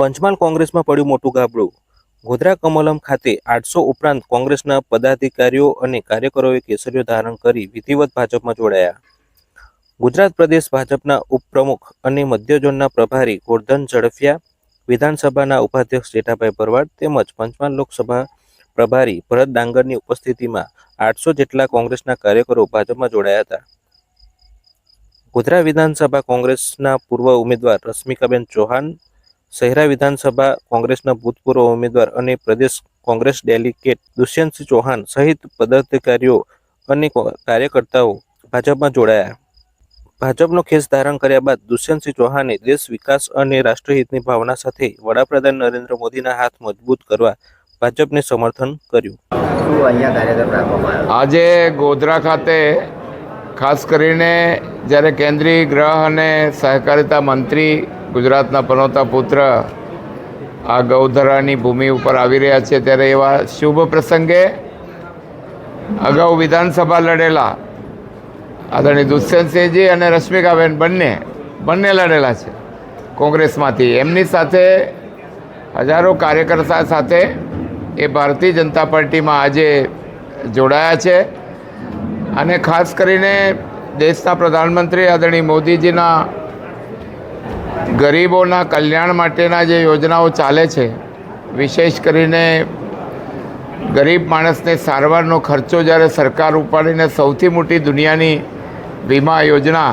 પંચમહાલ કોંગ્રેસમાં પડ્યું મોટું ગાબડું. ગોધરા કમલમ ખાતે આઠસો ઉપરાંત કોંગ્રેસના પદાધિકારીઓ અને કાર્યકરોએ કેસરીઓ ધારણ કરી વિધિવત ભાજપમાં જોડાયા. ગુજરાત પ્રદેશ ભાજપના ઉપપ્રમુખ અને મધ્ય પ્રભારી ગોરધન ઝડફિયા, વિધાનસભાના ઉપાધ્યક્ષ જેઠાભાઈ ભરવાડ તેમજ પંચમહાલ લોકસભા પ્રભારી ભરત ડાંગરની ઉપસ્થિતિમાં આઠસો જેટલા કોંગ્રેસના કાર્યકરો ભાજપમાં જોડાયા હતા. ગોધરા વિધાનસભા કોંગ્રેસના પૂર્વ ઉમેદવાર રશ્મિકાબેન ચૌહાણ શહેરા વિધાનસભા કોંગ્રેસના ભૂતપૂર્વ ઉમેદવાર અને પ્રદેશ કોંગ્રેસ ડેલિગેટ દુષ્યંતસિંહ ચૌહાણ સહિત પદાધિકારીઓ અને કાર્યકર્તાઓ ભાજપમાં જોડાયા. ભાજપનો ખેસ ધારણ કર્યા બાદ દુષ્યંતસિંહ ચૌહાણે દેશ વિકાસ અને રાષ્ટ્રહિતની ભાવના સાથે વડાપ્રધાન નરેન્દ્ર મોદીના હાથ મજબૂત કરવા ભાજપને સમર્થન કર્યું. આજે ગોધરા ખાતે ખાસ કરીને જ્યારે કેન્દ્રીય ગ્રહ અને સહકારિતા મંત્રી ગુજરાતના પનોતા પુત્ર આ ગૌધરાની ભૂમિ ઉપર આવી રહ્યા છે, ત્યારે એવા શુભ પ્રસંગે અગાઉ વિધાનસભા લડેલા આદરણીય દુષ્યંતસિંહજી અને રશ્મિકાબેન બંને બંને લડેલા છે કોંગ્રેસમાંથી. એમની સાથે હજારો કાર્યકર્તા સાથે એ ભારતીય જનતા પાર્ટીમાં આજે જોડાયા છે અને ખાસ કરીને દેશના પ્રધાનમંત્રી આદરણીય મોદીજીના ગરીબોના કલ્યાણ માટેના જે યોજનાઓ ચાલે છે, વિશેષ કરીને ગરીબ માણસને સારવારનો ખર્ચો જ્યારે સરકાર ઉપાડીને સૌથી મોટી દુનિયાની વીમા યોજના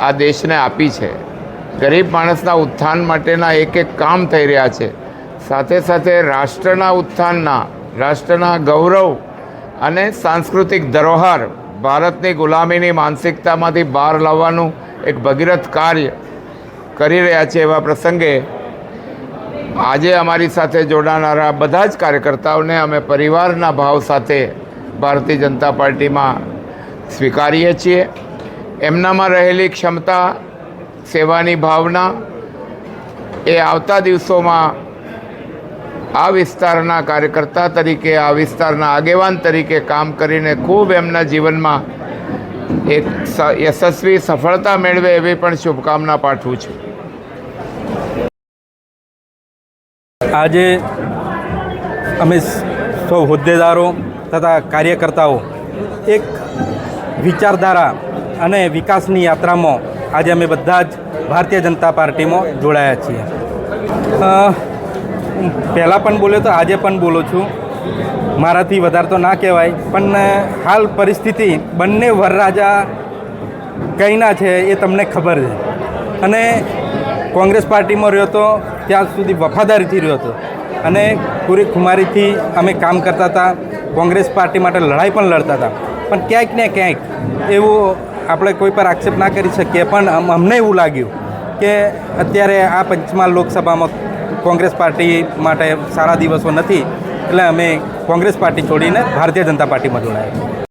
આ દેશને આપી છે. ગરીબ માણસના ઉત્થાન માટેના એક એક કામ થઈ રહ્યા છે. સાથે સાથે રાષ્ટ્રના ઉત્થાનના, રાષ્ટ્રના ગૌરવ અને સાંસ્કૃતિક ધરોહર ભારતની ગુલામીની માનસિકતામાંથી બહાર લાવવાનું એક ભગીરથ કાર્ય કરી રહ્યા છે એવા પ્રસંગે આજે અમારી સાથે જોડાનારા બધા જ કાર્યકર્તાઓને અમે પરિવારના ભાવ સાથે ભારતીય જનતા પાર્ટીમાં સ્વીકારીએ છીએ. એમનામાં રહેલી ક્ષમતા, સેવાની ભાવના એ આવતા દિવસોમાં આ વિસ્તારના કાર્યકર્તા તરીકે, આ વિસ્તારના આગેવાન તરીકે કામ કરીને ખૂબ એમના જીવનમાં એક યશસ્વી સફળતા મેળવે એવી પણ શુભકામના પાઠવું છું. આજે અમે સૌ હોદ્દેદારો તથા કાર્યકર્તાઓ એક વિચારધારા અને વિકાસની યાત્રામાં આજે અમે બધા જ ભારતીય જનતા પાર્ટીમાં જોડાયા છીએ. પહેલાં પણ બોલ્યો તો આજે પણ બોલું છું. મારાથી વધારે તો ના કહેવાય, પણ હાલ પરિસ્થિતિ બંને વરરાજા કઈના છે એ તમને ખબર છે. અને કોંગ્રેસ પાર્ટીમાં રહ્યો તો ત્યાં સુધી વફાદારીથી રહ્યો હતો. અને પૂરી ખુમારીથી અમે કામ કરતા હતા, કોંગ્રેસ પાર્ટી માટે લડાઈ પણ લડતા હતા. પણ ક્યાંક ને ક્યાંક એવું આપણે કોઈ પર આક્ષેપ ના કરી શકીએ, પણ અમને એવું લાગ્યું કે અત્યારે આ પંચમહાલ લોકસભામાં કોંગ્રેસ પાર્ટી માટે સારા દિવસો નથી. એટલે અમે કોંગ્રેસ પાર્ટી છોડીને ભારતીય જનતા પાર્ટીમાં જોડાયા